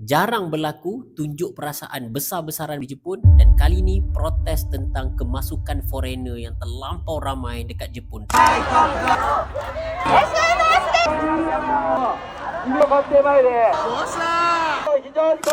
Jarang berlaku tunjuk perasaan besar-besaran di Jepun dan kali ini protes tentang kemasukan foreigner yang terlampau ramai dekat Jepun.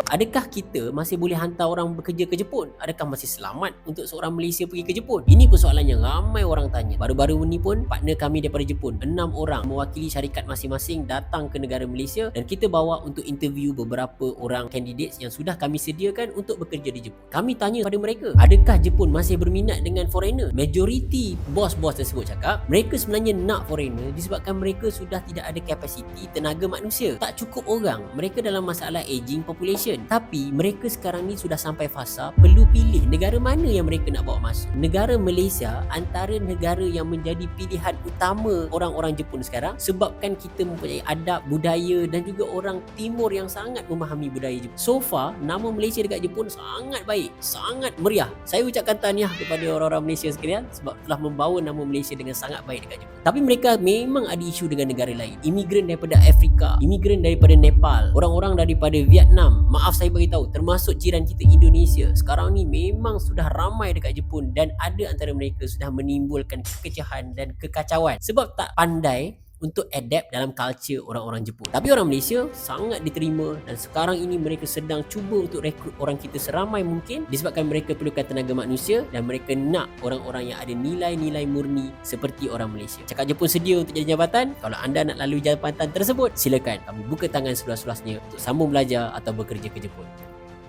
Adakah kita masih boleh hantar orang bekerja ke Jepun? Adakah masih selamat untuk seorang Malaysia pergi ke Jepun? Ini persoalan yang ramai orang tanya. Baru-baru ni pun partner kami daripada Jepun, enam orang mewakili syarikat masing-masing datang ke negara Malaysia dan kita bawa untuk interview beberapa orang candidates yang sudah kami sediakan untuk bekerja di Jepun. Kami tanya pada mereka, adakah Jepun masih berminat dengan foreigner? Majoriti bos-bos tersebut cakap, mereka sebenarnya nak foreigner disebabkan mereka sudah tidak ada kapasiti tenaga manusia. Tak cukup orang. Mereka dalam masalah aging population. Tapi mereka sekarang ni sudah sampai fasa perlu pilih negara mana yang mereka nak bawa masuk. Negara Malaysia antara negara yang menjadi pilihan utama orang-orang Jepun sekarang sebabkan kita mempunyai adab, budaya dan juga orang timur yang sangat memahami budaya Jepun. So far, nama Malaysia dekat Jepun sangat baik, sangat meriah. Saya ucapkan tahniah kepada orang-orang Malaysia sekalian sebab telah membawa nama Malaysia dengan sangat baik dekat Jepun. Tapi mereka memang ada isu dengan negara lain. Imigran daripada Afrika, imigran daripada Nepal, orang-orang daripada Vietnam. Maaf saya beritahu, termasuk jiran kita Indonesia. Sekarang ni memang sudah ramai dekat Jepun dan ada antara mereka sudah menimbulkan kekecahan dan kekacauan sebab tak pandai untuk adapt dalam culture orang-orang Jepun. Tapi orang Malaysia sangat diterima dan sekarang ini mereka sedang cuba untuk rekrut orang kita seramai mungkin disebabkan mereka perlukan tenaga manusia dan mereka nak orang-orang yang ada nilai-nilai murni seperti orang Malaysia. Cakap Jepun sedia untuk jadi jabatan. Kalau anda nak lalui jabatan tersebut, silakan kami buka tangan seluas-luasnya untuk sambung belajar atau bekerja ke Jepun.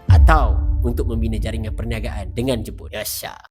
Atau untuk membina jaringan perniagaan dengan Jepun. Yasha.